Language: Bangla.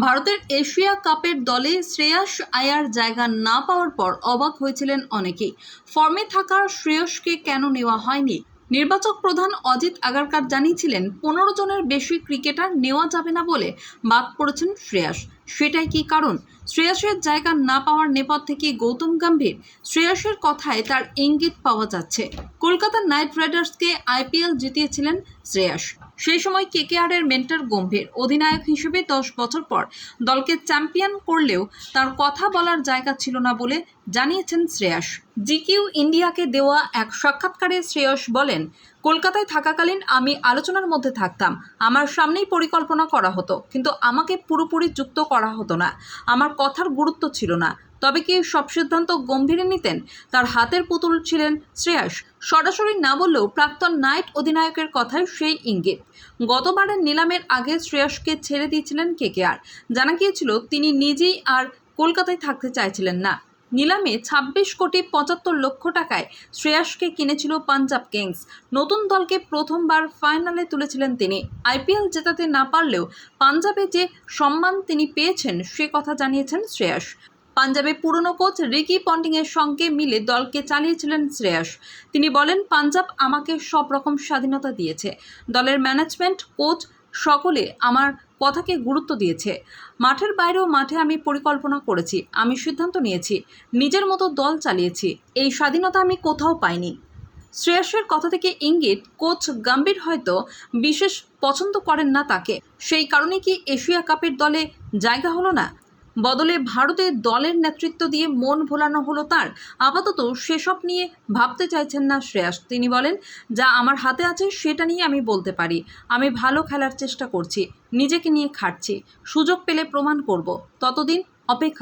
ভারতের এশিয়া কাপের দলে শ্রেয়াস আয়ার জায়গা না পাওয়ার পর অবাক হয়েছিলেন অনেকেই। ফর্মে থাকার শ্রেয়সকে কেন নেওয়া হয়নি? নির্বাচক প্রধান অজিত আগারকার জানিয়েছিলেন, পনেরো জনের বেশি ক্রিকেটার নেওয়া যাবে না বলে বাদ পড়েছেন শ্রেয়াস। সেটাই কি কারণ? শ্রেয়াসের জায়গা না পাওয়ার নেপথ থেকে গৌতম গম্ভীর? শ্রেয়াসের কথায় তার ইঙ্গিত পাওয়া যাচ্ছে। কলকাতা নাইট রাইডার্সকে আইপিএল জিতিয়েছিলেন শ্রেয়াস। সেই সময় কেকেআরের মেন্টর গম্ভীর অধিনায়ক হিসেবে দশ বছর পর দলকে চ্যাম্পিয়ন করলেও তার কথা বলার জায়গা ছিল না বলে জানিয়েছেন শ্রেয়াস। জিকিউ ইন্ডিয়াকে দেওয়া এক সাক্ষাৎকারে শ্রেয়স বলেন, কলকাতায় থাকাকালীন আমি আলোচনার মধ্যে থাকতাম। আমার সামনেই পরিকল্পনা করা হতো, কিন্তু আমাকে পুরোপুরি যুক্ত করা হতো না। আমার কথার গুরুত্ব ছিল না। তবে কি সব সিদ্ধান্ত গম্ভীরে নিতেন? তার হাতের পুতুল ছিলেন শ্রেয়াস। সরাসরি না বললেও প্রাক্তন নাইট অধিনায়কের কথায় সেই ইঙ্গিত। গতবারের নিলামের আগে শ্রেয়াসকে ছেড়ে দিয়েছিলেন কে কেকেআর। জানা গিয়েছিল তিনি নিজেই আর কলকাতায় থাকতে চাইছিলেন না। নিলামে ২৬ কোটি পঁচাত্তর লক্ষ টাকায় শ্রেয়াসকে কিনেছিল পাঞ্জাব কিংস। নতুন দলকে প্রথমবার ফাইনালে তুলেছিলেন তিনি। আইপিএল জেতাতে না পারলেও পাঞ্জাবে যে সম্মান তিনি পেয়েছেন সে কথা জানিয়েছেন শ্রেয়াস। পাঞ্জাবে পুরনো কোচ রিকি পন্টিংয়ের সঙ্গে মিলে দলকে চালিয়েছিলেন শ্রেয়াস। তিনি বলেন, পাঞ্জাব আমাকে সব রকম স্বাধীনতা দিয়েছে। দলের ম্যানেজমেন্ট, কোচ সকলে আমার কথাকে গুরুত্ব দিয়েছে। মাঠের বাইরেও মাঠে আমি পরিকল্পনা করেছি, আমি সিদ্ধান্ত নিয়েছি, নিজের মতো দল চালিয়েছি, এই স্বাধীনতা আমি কোথাও পাইনি। শ্রেয়াসের কথা থেকে ইঙ্গিত, কোচ গম্ভীর হয়তো বিশেষ পছন্দ করেন না তাকে। সেই কারণে কি এশিয়া কাপের দলে জায়গা হলো না? বদলে ভারতে দলের নেতৃত্ব দিয়ে মন ভোলানো হলো তার। আপাতত সেসব নিয়ে ভাবতে চাইছেন না শ্রেয়াস। তিনি বলেন, যা আমার হাতে আছে সেটা নিয়ে আমি বলতে পারি। আমি ভালো খেলার চেষ্টা করছি, নিজেকে নিয়ে খাটছি। সুযোগ পেলে প্রমাণ করব। ততদিন অপেক্ষা